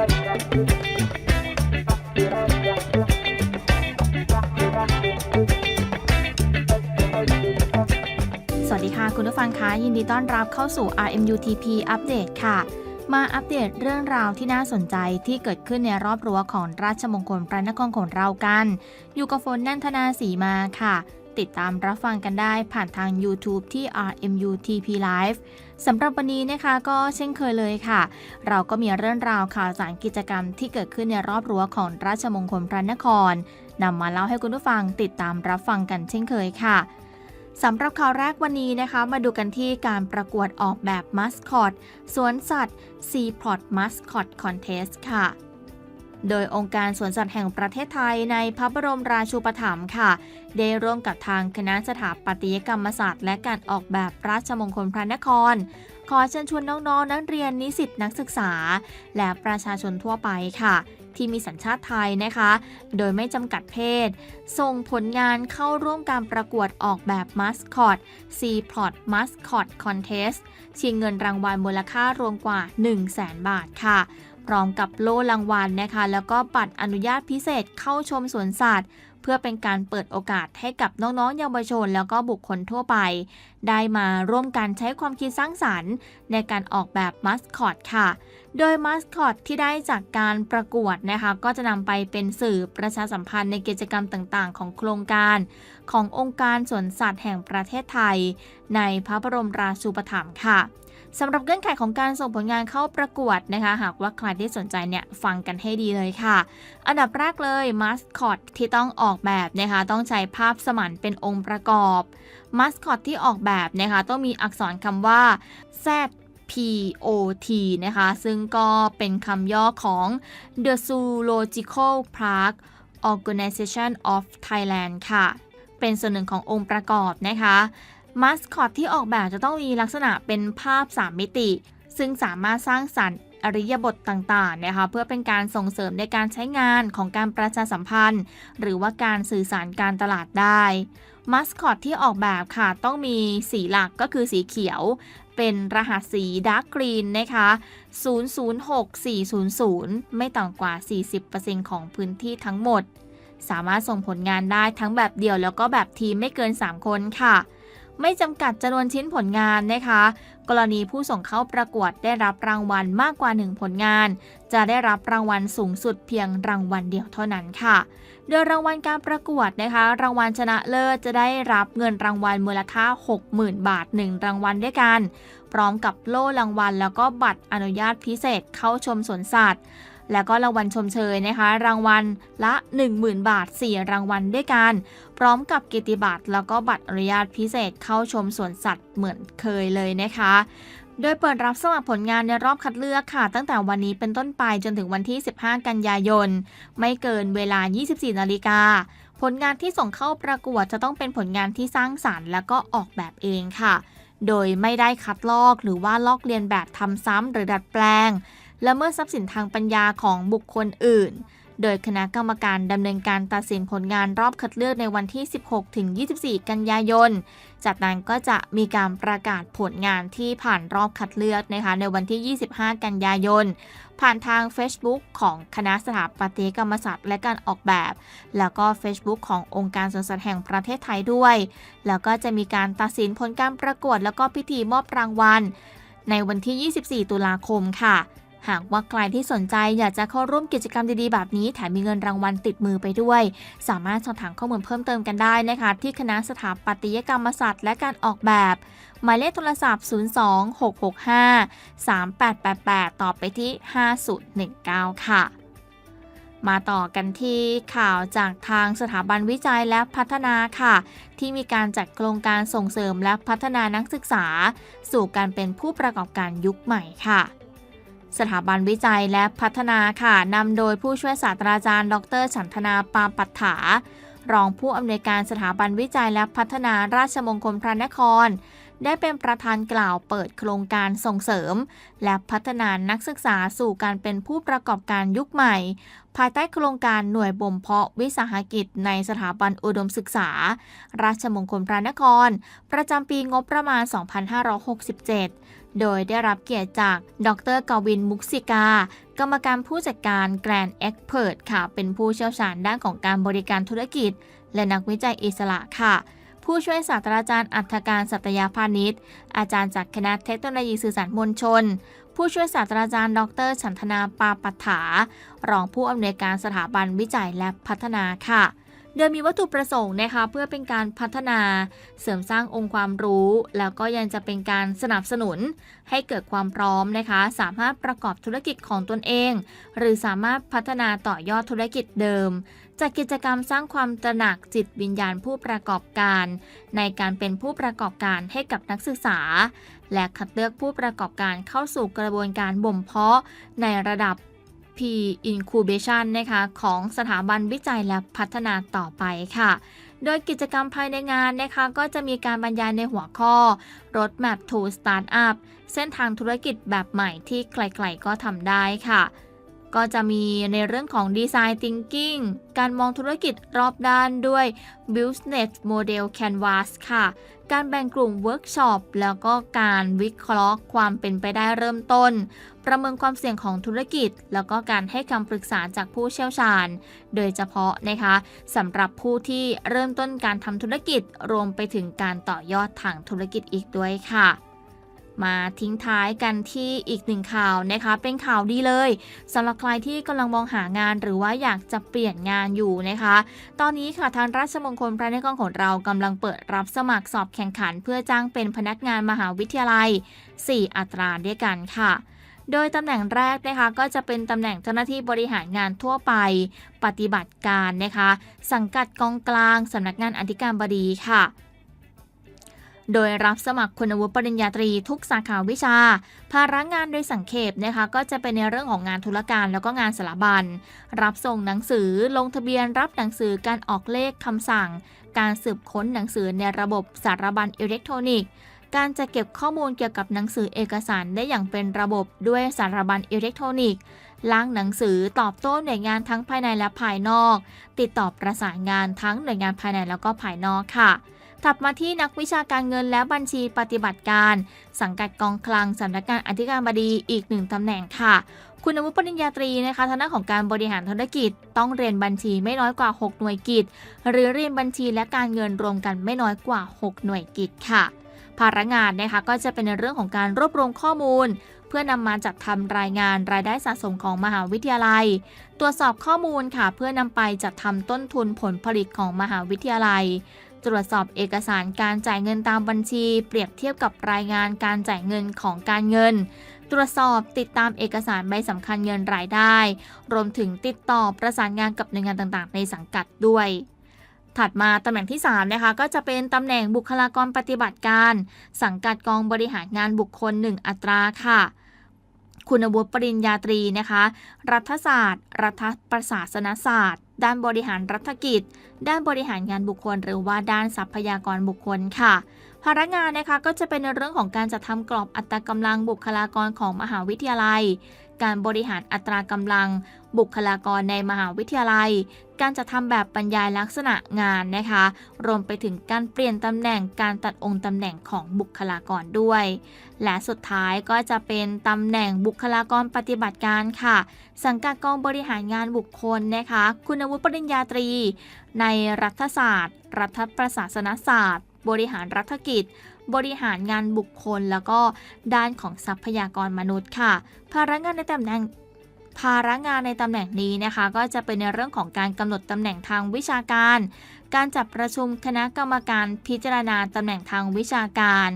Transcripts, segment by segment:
สวัสดีค่ะ คุณผู้ฟังคะยินดีต้อนรับเข้าสู่ RMUTP อัปเดตค่ะ มาอัปเดตเรื่องราวที่น่าสนใจที่เกิดขึ้นในรอบรั้วของราชมงคลพระนครของเรากัน อยู่กับฝนนันทนาสีมาค่ะ ติดตามรับฟังกันได้ผ่านทาง YouTube ที่ RMUTP Live สำหรับวันนี้นะคะก็เช่นเคยเลยค่ะ เราก็มีเรื่องราวข่าวสารกิจกรรมที่เกิดขึ้นในรอบรั้วของราชมงคลพระนครนำมาเล่าให้คุณผู้ฟังติดตามรับฟังกันเช่นเคยค่ะสำหรับข่าวแรกวันนี้นะคะ มาดูกันที่การประกวดออกแบบมัสคอตสวนสัตว์ s e a p o t Mascot Contest ค่ะ โดยองค์การสวนสัตว์แห่งประเทศไทยในพระบรมราชูปถัมภ์ค่ะ ได้ร่วมกับทางคณะสถาปัตยกรรมศาสตร์และการออกแบบราชมงคลพระนคร ขอเชิญชวนน้องๆนักเรียนนิสิตนักศึกษา และประชาชนทั่วไปค่ะที่มีสัญชาติไทยนะคะ โดยไม่จำกัดเพศ ส่งผลงานเข้าร่วมการประกวดออกแบบมัสคอต c p l o t Mascot Contest ชิงเงินรางวัลมูลค่ารวมกว่า 1 0 0 0 0แบาทค่ะ พร้อมกับโล่รางวัลนะคะ แล้วก็บัตรอนุญาตพิเศษเข้าชมสวนสัตว์ เพื่อเป็นการเปิดโอกาสให้กับน้องๆเยาวชน แล้วก็บุคคลทั่วไป ได้มาร่วมกันใช้ความคิดสร้างสรรค์ ในการออกแบบมัสคอตค่ะ โดยมัสคอตที่ได้จากการประกวดนะคะ ก็จะนำไปเป็นสื่อประชาสัมพันธ์ในกิจกรรมต่างๆ ของโครงการ ขององค์การสวนสัตว์แห่งประเทศไทย ในพระบรมราชูปถัมภ์ค่ะสำหรับเงื่อนไขของการส่งผลงานเข้าประกวดนะคะ หากว่าใครที่สนใจเนี่ยฟังกันให้ดีเลยค่ะ อันดับแรกเลยมัสคอตที่ต้องออกอกแบบนะคะต้องใช้ภาพสมันเป็นองค์ประกอบมัสคอตที่ออกแบบนะคะต้องมีอักษรคำว่า Z POT นะคะ ซึ่งก็เป็นคำย่อของ The Zoological Park Organization of Thailand ค่ะ เป็นส่วนหนึ่งขององค์ประกอบนะคะมัสคอตที่ออกแบบจะต้องมีลักษณะเป็นภาพ 3 มิติ ซึ่งสามารถสร้างสรรค์ อริยบทต่างๆนะคะเพื่อเป็นการส่งเสริมในการใช้งานของการประชาสัมพันธ์ หรือว่าการสื่อสารการตลาดได้มัสคอตที่ออกแบบค่ะ ต้องมีสีหลักก็คือสีเขียว เป็นรหัสสีดาร์กกรีนนะคะ 006400 ไม่ต่ำกว่า 40%ของพื้นที่ทั้งหมด สามารถส่งผลงานได้ทั้งแบบเดี่ยวแล้วก็แบบทีมไม่เกิน 3 คนค่ะ ไม่จำกัดจำนวนชิ้นผลงานนะคะ กรณีผู้ส่งเข้าประกวดได้รับรางวัลมากกว่า 1 ผลงาน จะได้รับรางวัลสูงสุดเพียงรางวัลเดียวเท่านั้นค่ะ โดยรางวัลการประกวดนะคะ รางวัลชนะเลิศจะได้รับเงินรางวัลมูลค่า 60,000 บาท 1 รางวัลด้วยกัน พร้อมกับโล่รางวัล แล้วก็บัตรอนุญาตพิเศษเข้าชมสวนสัตว์ แล้วก็รางวัลชมเชยนะคะ รางวัลละ 10,000 บาท 4 รางวัลด้วยกัน พร้อมกับกิตติบัตรแล้วก็บัตรอนุญาตพิเศษเข้าชมสวนสัตว์เหมือนเคยเลยนะคะโดยเปิดรับสมัครผลงานในรอบคัดเลือกค่ะ ตั้งแต่วันนี้เป็นต้นไปจนถึงวันที่ 15 กันยายน ไม่เกินเวลา 24 นาฬิกา ผลงานที่ส่งเข้าประกวดจะต้องเป็นผลงานที่สร้างสารรค์ และก็ออกแบบเองค่ะ โดยไม่ได้คัดลอกหรือว่าลอกเลียนแบบทำซ้ำหรือดัดแปลง และเมื่อทรัพย์สินทางปัญญาของบุคคลอื่น โดยคณะกรรมการดำเนินการตัดสินผลงานรอบคัดเลือกในวันที่ 16 ถึง 24 กันยายน จากนั้นก็จะมีการประกาศผลงานที่ผ่านรอบคัดเลือกนะคะในวันที่ 25 กันยายน ผ่านทาง Facebook ของคณะสถาปัตยกรรมศาสตร์และการออกแบบ แล้วก็ Facebook ขององค์การสวนสัตว์แห่งประเทศไทยด้วย แล้วก็จะมีการตัดสินผลการประกวด แล้วก็พิธีมอบรางวัลในวันที่ 24 ตุลาคมค่ะ หากว่าใครที่สนใจอยากจะเข้าร่วมกิจกรรมดีๆแบบนี้ แถมมีเงินรางวัลติดมือไปด้วย สามารถสอบถามข้อมูลเพิ่มเติมกันได้นะคะ ที่คณะสถาปัตยกรรมศาสตร์และการออกแบบ หมายเลขโทรศัพท์ 026653888 ต่อไปที่ 5019 ค่ะมาต่อกันที่ข่าวจากทางสถาบันวิจัยและพัฒนาค่ะ ที่มีการจัดโครงการส่งเสริมและพัฒนานักศึกษา สู่การเป็นผู้ประกอบการยุคใหม่ค่ะ สถาบันวิจัยและพัฒนาค่ะนำโดยผู้ช่วยศาสตราจารย์ ดรฉันทนาปามปัฏฐารองผู้อำนวยการสถาบันวิจัยและพัฒนาราชมงคลพระนคร ได้เป็นประธานกล่าวเปิดโครงการส่งเสริม และพัฒนานักศึกษาสู่การเป็นผู้ประกอบการยุคใหม่ ภายใต้โครงการหน่วยบ่มเพาะวิสาหกิจในสถาบันอุดมศึกษา ราชมงคลพระนคร ประจำปีงบประมาณ 2567 โดยได้รับเกียรติจาก ดรกวินมุกสิกา กรรมการผู้จัดการแกรนด์เอ็กเพิร์ค่ะ เป็นผู้เชี่ยวชาญด้านของการบริการธุรกิจ และนักวิจัยอิสระค่ะผู้ช่วยศาสตราจารย์อัธการสัตยาพานิชย์ อาจารย์จากคณะเทคโนโลยีสื่อสารมวลชน ผู้ช่วยศาสตราจารย์ ดรฉันธนาปาปัฏฐารองผู้อำนวยการสถาบันวิจัยและพัฒนาค่ะ โดยมีวัตถุประสงค์นะคะเพื่อเป็นการพัฒนาเสริมสร้างองค์ความรู้ แล้วก็ยังจะเป็นการสนับสนุน ให้เกิดความพร้อมนะคะ สามารถประกอบธุรกิจของตนเอง หรือสามารถพัฒนาต่อยอดธุรกิจเดิม จากกิจกรรมสร้างความตระหนักจิตวิญญาณผู้ประกอบการ ในการเป็นผู้ประกอบการให้กับนักศึกษา และคัดเลือกผู้ประกอบการเข้าสู่กระบวนการบ่มเพาะในระดับ P Incubation นะคะของสถาบันวิจัยและพัฒนาต่อไปค่ะ โดยกิจกรรมภายในงานนะคะ ก็จะมีการบรรยายในหัวข้อ Roadmap to Startup เส้นทางธุรกิจแบบใหม่ที่ใครๆก็ทำได้ค่ะ ก็จะมีในเรื่องของ Design Thinking การมองธุรกิจรอบด้านด้วย Business Model Canvas ค่ะ การแบ่งกลุ่มเวิร์กช็อปแล้วก็การวิเคราะห์ความเป็นไปได้เริ่มต้น ประเมินความเสี่ยงของธุรกิจ แล้วก็การให้คำปรึกษาจากผู้เชี่ยวชาญ โดยเฉพาะนะคะสำหรับผู้ที่เริ่มต้นการทำธุรกิจรวมไปถึงการต่อยอดทางธุรกิจอีกด้วยค่ะ มาทิ้งท้ายกันที่อีกหนึ่งข่าวนะคะ เป็นข่าวดีเลยสำหรับใครที่กำลังมองหางานหรือว่าอยากจะเปลี่ยนงานอยู่นะคะ ตอนนี้ค่ะทางราชมงคลพระนครของเรากำลังเปิดรับสมัครสอบแข่งขัน เพื่อจ้างเป็นพนักงานมหาวิทยาลัย 4 อัตราด้วยกันค่ะโดยตำแหน่งแรกนะคะก็จะเป็นตำแหน่งเจ้าหน้าที่บริหารงานทั่วไป ปฏิบัติการนะคะ สังกัดกองกลางสำนักงานอธิการบดีค่ะ โดยรับสมัครคุณวุฒิปริญญาตรีทุกสาขาวิชา ภาระงานโดยสังเขปนะคะก็จะเป็นในเรื่องของงานธุรการแล้วก็งานสารบัญ รับส่งหนังสือลงทะเบียนรับหนังสือการออกเลขคำสั่ง การสืบค้นหนังสือในระบบสารบัญอิเล็กทรอนิกส์การจะเก็บข้อมูลเกี่ยวกับหนังสือเอกสารได้อย่างเป็นระบบด้วยสารบัญอิเล็กทรอนิกส์ ล้างหนังสือตอบโต้หน่วยงานทั้งภายในและภายนอก ติดต่อประสานงานทั้งหน่วยงานภายในแล้วก็ภายนอกค่ะ ถัดมาที่นักวิชาการเงินและบัญชีปฏิบัติการ สังกัดกองคลังสำนักงานอธิการบดีอีกหนึ่งตำแหน่งค่ะ คุณวุฒิปริญญาตรีนะคะทางด้านของการบริหารธุรกิจ ต้องเรียนบัญชีไม่น้อยกว่า 6 หน่วยกิจ หรือเรียนบัญชีและการเงินรวมกันไม่น้อยกว่า 6 หน่วยกิจค่ะ ภาระงานนะคะก็จะเป็นในเรื่องของการรวบรวมข้อมูลเพื่อนำมาจัดทำรายงานรายได้สะสมของมหาวิทยาลัย ตรวจสอบข้อมูลค่ะ เพื่อนำไปจัดทำต้นทุนผลผลิตของมหาวิทยาลัย ตรวจสอบเอกสารการจ่ายเงินตามบัญชี เปรียบเทียบกับรายงานการจ่ายเงินของการเงิน ตรวจสอบติดตามเอกสารใบสำคัญเงินรายได้ รวมถึงติดต่อประสานงานกับหน่วยงานต่างๆ ในสังกัดด้วยถัดมาตำแหน่งที่3นะคะก็จะเป็นตำแหน่งบุคลากรปฏิบัติการ สังกัดกองบริหารงานบุคคล 1 อัตราค่ะ คุณวุฒิปริญญาตรีนะคะ รัฐศาสตร์ รัฐประศาสนศาสตร์ ด้านบริหารรัฐกิจ ด้านบริหารงานบุคคล หรือว่าด้านทรัพยากรบุคคลค่ะภาระงานนะคะก็จะเป็นในเรื่องของการจัดทำกรอบอัตรากำลังบุคลากรของมหาวิทยาลัย การบริหารอัตรากำลัง บุคลากรในมหาวิทยาลัย การจะทำแบบบรรยายลักษณะงานนะคะ รวมไปถึงการเปลี่ยนตำแหน่งการตัดองค์ตำแหน่งของบุคลากรด้วย และสุดท้ายก็จะเป็นตำแหน่งบุคลากรปฏิบัติการค่ะ สังกัดกองบริหารงานบุคคลนะคะ คุณวุฒิปริญญาตรี ในรัฐศาสตร์ รัฐประศาสนศาสตร์ บริหารรัฐกิจบริหารงานบุคคลแล้วก็ด้านของทรัพยากรมนุษย์ค่ะ ภาระงานในตำแหน่ง ภาระงานในตำแหน่งนี้นะคะ ก็จะเป็นในเรื่องของการกำหนดตำแหน่งทางวิชาการ การจัดประชุมคณะกรรมการพิจารณาตำแหน่งทางวิชาการ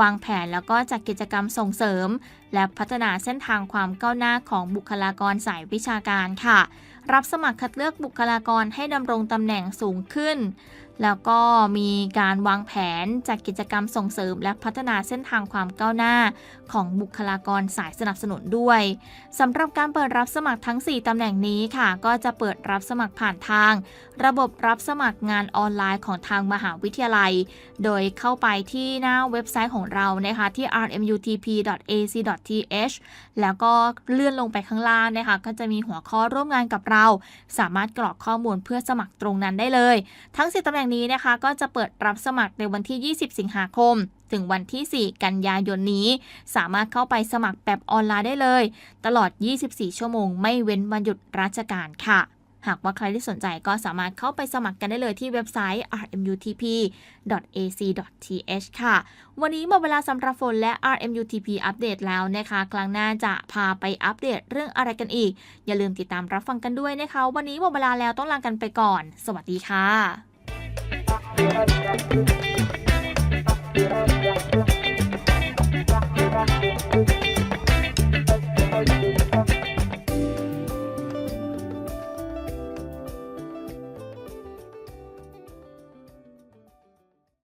วางแผนแล้วก็จัดกิจกรรมส่งเสริม และพัฒนาเส้นทางความก้าวหน้าของบุคลากรสายวิชาการค่ะ รับสมัครคัดเลือกบุคลากรให้ดำรงตำแหน่งสูงขึ้นแล้วก็มีการวางแผนจัดกิจกรรมส่งเสริม และพัฒนาเส้นทางความก้าวหน้า ของบุคลากรสายสนับสนุนด้วยสำหรับการเปิดรับสมัครทั้ง 4ตำแหน่งนี้ค่ะ ก็จะเปิดรับสมัครผ่านทาง ระบบรับสมัครงานออนไลน์ของทางมหาวิทยาลัย โดยเข้าไปที่หน้าเว็บไซต์ของเรานะคะที่ rmutp.ac.th แล้วก็เลื่อนลงไปข้างล่างนะคะก็จะมีหัวข้อร่วมงานกับเรา สามารถกรอกข้อมูลเพื่อสมัครตรงนั้นได้เลย ทั้ง10ตำแหน่งนี้นะคะก็จะเปิดรับสมัครในวันที่ 20 สิงหาคม ถึงวันที่ 4 กันยายนนี้ สามารถเข้าไปสมัครแบบออนไลน์ได้เลย ตลอด 24 ชั่วโมง ไม่เว้นวันหยุดราชการค่ะ หากว่าใครที่สนใจก็สามารถเข้าไปสมัครกันได้เลยที่เว็บไซต์ rmutp.ac.th ค่ะ วันนี้หมดเวลาสำหรับฝนและ RMUTP อัปเดตแล้วนะคะ ครั้งหน้าจะพาไปอัปเดตเรื่องอะไรกันอีก อย่าลืมติดตามรับฟังกันด้วยนะคะ วันนี้หมดเวลาแล้วต้องลากันไปก่อน สวัสดีค่ะ Thank you.